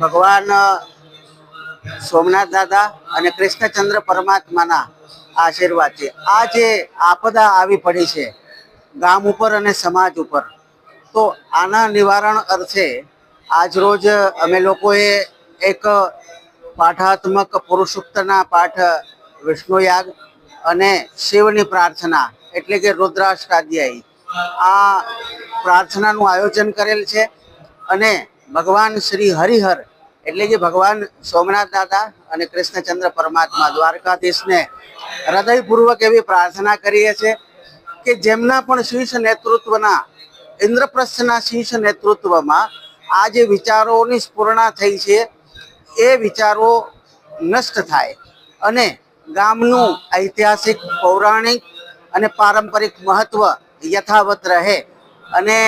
ભગવાન સોમનાથ દાદા અને કૃષ્ણચંદ્ર પરમાત્માના આશીર્વાદ છે. આ જે આપદા આવી પડી છે, ગામ ઉપર અને સમાજ ઉપર, તો આના નિવારણ અર્થે આજરોજ અમે લોકોએ એક પાઠાત્મક પુરુષોક્તના પાઠ વિષ્ણુયાગ અને શિવની પ્રાર્થના એટલે કે રુદ્રાષ્ટાધ્યાયી. આ પ્રાર્થનાનું આયોજન કરેલ છે અને ભગવાન શ્રી હરિહર, એટલે કે ભગવાન સોમનાથ દાદા અને કૃષ્ણચંદ્ર પરમાત્મા દ્વારકાધીશને હૃદયપૂર્વક એવી પ્રાર્થના કરીએ છીએ કે જેમના પણ શીર્ષ નેતૃત્વના, ઇન્દ્રપ્રસ્થના શીર્ષ નેતૃત્વમાં આ જે વિચારોની સ્ફૂર્ણા થઈ છે. એ વિચારો નષ્ટ થાય અને ગામનું ઐતિહાસિક, પૌરાણિક અને પારંપરિક મહત્વ યથાવત રહે અને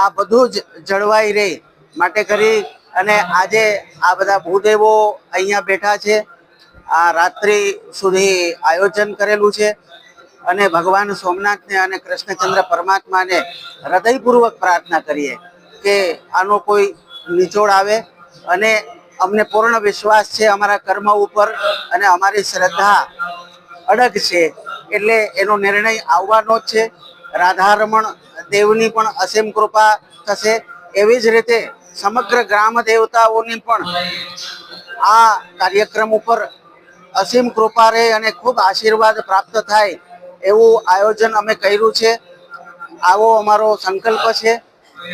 આ બધું જ જળવાઈ રહે. માટે કરી અને આજે આ બધા ભૂદેવો અહીંયા બેઠા છે. આ રાત્રિ સુધી આયોજન કરેલું છે અને ભગવાન સોમનાથને અને કૃષ્ણચંદ્ર પરમાત્માને હૃદયપૂર્વક પ્રાર્થના કરીએ કે આનો કોઈ નિચોડ આવે અને અમને પૂર્ણ વિશ્વાસ છે અમારા કર્મ ઉપર અને અમારી શ્રદ્ધા અડગ છે એટલે એનો નિર્ણય આવવાનો જ છે. રાધારમણ દેવની પણ અસીમ કૃપા થશે એવી જ રીતે સમગ્ર ગ્રામ દેવતાઓની પણ આ કાર્યક્રમ ઉપર અસીમ કૃપા રહે અને ખૂબ આશીર્વાદ પ્રાપ્ત થાય એવું આયોજન અમે કર્યું છે. આવો અમારો સંકલ્પ છે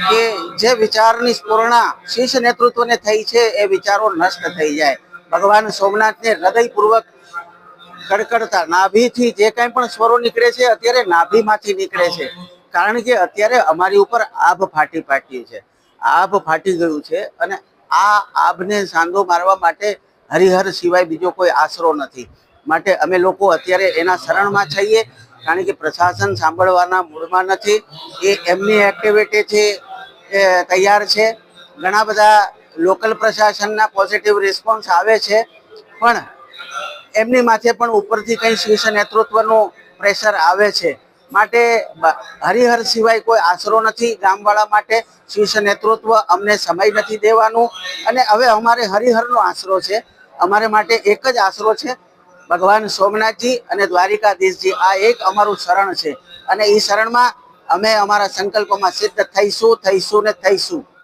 કે જે વિચારની સ્ફૂર્ણા શીર્ષ નેતૃત્વને થઈ છે એ વિચારો નષ્ટ થઈ જાય. ભગવાન સોમનાથને હૃદયપૂર્વક કડકડતા નાભીથી જે કાંઈ પણ સ્વરો નીકળે છે, અત્યારે નાભીમાંથી નીકળે છે. કારણ કે અત્યારે અમારી ઉપર આભ ફાટી ફાટી છે. આભ ફાટી ગયું છે અને આ આભને સાંધો મારવા માટે હરિહર સિવાય બીજો કોઈ આશરો નથી. માટે અમે લોકો અત્યારે એના શરણમાં છીએ, કારણ કે પ્રશાસન સાંભળવાના મૂડમાં નથી. એ એમની એક્ટિવિટી એ તૈયાર છે. ઘણા બધા લોકલ પ્રશાસનના પોઝિટિવ રિસ્પોન્સ આવે છે, પણ એમની માથે પણ ઉપરથી કંઈ શીર્ષ નેતૃત્વનું પ્રેશર આવે છે. માટે હરિહર સિવાય કોઈ આશરો નથી ગામવાળા માટે શીર્ષ નેતૃત્વ અમને સમય નથી દેવાનું. અને હવે અમારે હરિહરનો આશરો છે. અમારે માટે એક જ આશરો છે. ભગવાન સોમનાથજી અને દ્વારિકાધીશજી, આ એક અમારું શરણ છે. અને એ શરણમાં અમે અમારા સંકલ્પમાં સિદ્ધ થઈશું થઈશું ને થઈશું.